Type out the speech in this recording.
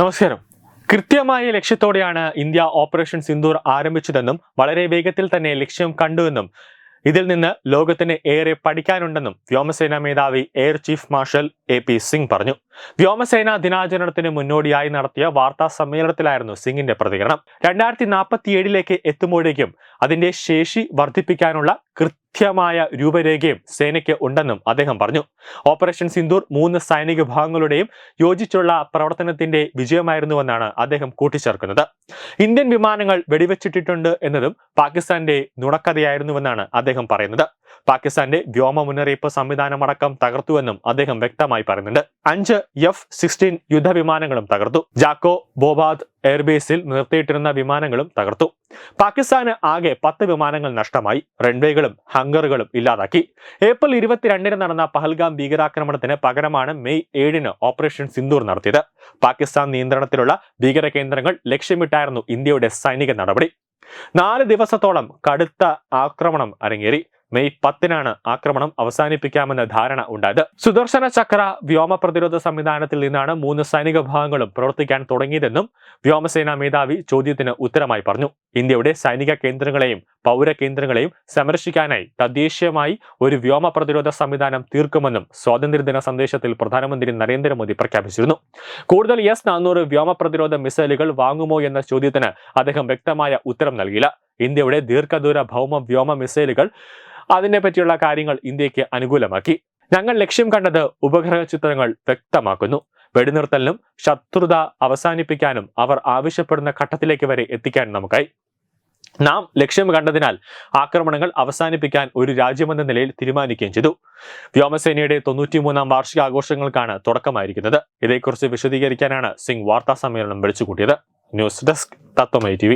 നമസ്കാരം. കൃത്യമായ ലക്ഷ്യത്തോടെയാണ് ഇന്ത്യ ഓപ്പറേഷൻ സിന്ദൂർ ആരംഭിച്ചതെന്നും വളരെ വേഗത്തിൽ തന്നെ ലക്ഷ്യം കണ്ടുവെന്നും ഇതിൽ നിന്ന് ലോകത്തിന് ഏറെ പഠിക്കാനുണ്ടെന്നും വ്യോമസേനാ മേധാവി air chief marshal A P Singh പറഞ്ഞു. വ്യോമസേനാ ദിനാചരണത്തിന് മുന്നോടിയായി നടത്തിയ വാർത്താ സമ്മേളനത്തിലായിരുന്നു സിംഗിന്റെ പ്രതികരണം. രണ്ടായിരത്തി നാൽപ്പത്തിയേഴിലേക്ക് എത്തുമ്പോഴേക്കും അതിന്റെ ശേഷി വർദ്ധിപ്പിക്കാനുള്ള കൃത്യമായ രൂപരേഖയും സേനയ്ക്ക് ഉണ്ടെന്നും അദ്ദേഹം പറഞ്ഞു. ഓപ്പറേഷൻ സിന്ദൂർ മൂന്ന് സൈനിക വിഭാഗങ്ങളുടെയും യോജിച്ചുള്ള പ്രവർത്തനത്തിന്റെ വിജയമായിരുന്നുവെന്നാണ് അദ്ദേഹം കൂട്ടിച്ചേർക്കുന്നത്. ഇന്ത്യൻ വിമാനങ്ങൾ വെടിവെച്ചിട്ടിട്ടുണ്ട് എന്നതും പാകിസ്ഥാന്റെ നുണക്കഥയായിരുന്നുവെന്നാണ് അദ്ദേഹം പറയുന്നത്. പാകിസ്ഥാന്റെ വ്യോമ മുന്നറിയിപ്പ് സംവിധാനമടക്കം തകർത്തുവെന്നും അദ്ദേഹം വ്യക്തമായി പറയുന്നുണ്ട്. അഞ്ച് എഫ് സിക്സ്റ്റീൻ യുദ്ധവിമാനങ്ങളും തകർത്തു. ജാക്കോ ബോബാദ് എയർബേസിൽ നിർത്തിയിട്ടിരുന്ന വിമാനങ്ങളും തകർത്തു. പാകിസ്ഥാന് ആകെ പത്ത് വിമാനങ്ങൾ നഷ്ടമായി. റൺവേകളും ഹങ്കറുകളും ഇല്ലാതാക്കി. ഏപ്രിൽ ഇരുപത്തിരണ്ടിന് നടന്ന പഹൽഗാം ഭീകരാക്രമണത്തിന് പകരമാണ് മെയ് ഏഴിന് ഓപ്പറേഷൻ സിന്ദൂർ നടത്തിയത്. പാകിസ്ഥാൻ നിയന്ത്രണത്തിലുള്ള ഭീകര കേന്ദ്രങ്ങൾ ലക്ഷ്യമിട്ടായിരുന്നു ഇന്ത്യയുടെ സൈനിക നടപടി. നാല് ദിവസത്തോളം കടുത്ത ആക്രമണം അരങ്ങേറി. മെയ് പത്തിനാണ് ആക്രമണം അവസാനിപ്പിക്കാമെന്ന ധാരണ ഉണ്ടായത്. സുദർശന ചക്ര വ്യോമ പ്രതിരോധ സംവിധാനത്തിൽ നിന്നാണ് മൂന്ന് സൈനിക വിഭാഗങ്ങളും പ്രവർത്തിക്കാൻ തുടങ്ങിയതെന്നും വ്യോമസേനാ മേധാവി ചോദ്യത്തിന് ഉത്തരമായി പറഞ്ഞു. ഇന്ത്യയുടെ സൈനിക കേന്ദ്രങ്ങളെയും പൗര കേന്ദ്രങ്ങളെയും സംരക്ഷിക്കാനായി തദ്ദേശീയമായി ഒരു വ്യോമ പ്രതിരോധ സംവിധാനം തീർക്കുമെന്നും സ്വാതന്ത്ര്യദിന സന്ദേശത്തിൽ പ്രധാനമന്ത്രി നരേന്ദ്രമോദി പ്രഖ്യാപിച്ചിരുന്നു. കൂടുതൽ എസ് നാനൂറ് വ്യോമ പ്രതിരോധ മിസൈലുകൾ വാങ്ങുമോ എന്ന ചോദ്യത്തിന് അദ്ദേഹം വ്യക്തമായ ഉത്തരം നൽകിയില്ല. ഇന്ത്യയുടെ ദീർഘദൂര ഭൗമ വ്യോമ മിസൈലുകൾ അതിനെ പറ്റിയുള്ള കാര്യങ്ങൾ ഇന്ത്യയ്ക്ക് അനുകൂലമാക്കി. ഞങ്ങൾ ലക്ഷ്യം കണ്ടത് ഉപഗ്രഹ ചിത്രങ്ങൾ വ്യക്തമാക്കുന്നു. വെടിനിർത്തലിനും ശത്രുത അവസാനിപ്പിക്കാനും അവർ ആവശ്യപ്പെടുന്ന ഘട്ടത്തിലേക്ക് വരെ എത്തിക്കാൻ നമുക്കായി. നാം ലക്ഷ്യം കണ്ടതിനാൽ ആക്രമണങ്ങൾ അവസാനിപ്പിക്കാൻ ഒരു രാജ്യമെന്ന നിലയിൽ തീരുമാനിക്കുകയും ചെയ്തു. വ്യോമസേനയുടെ തൊണ്ണൂറ്റിമൂന്നാം വാർഷിക ആഘോഷങ്ങൾക്കാണ് തുടക്കമായിരിക്കുന്നത്. ഇതേക്കുറിച്ച് വിശദീകരിക്കാനാണ് സിംഗ് വാർത്താ സമ്മേളനം വിളിച്ചുകൂട്ടിയത്. News desk Tathwamayi T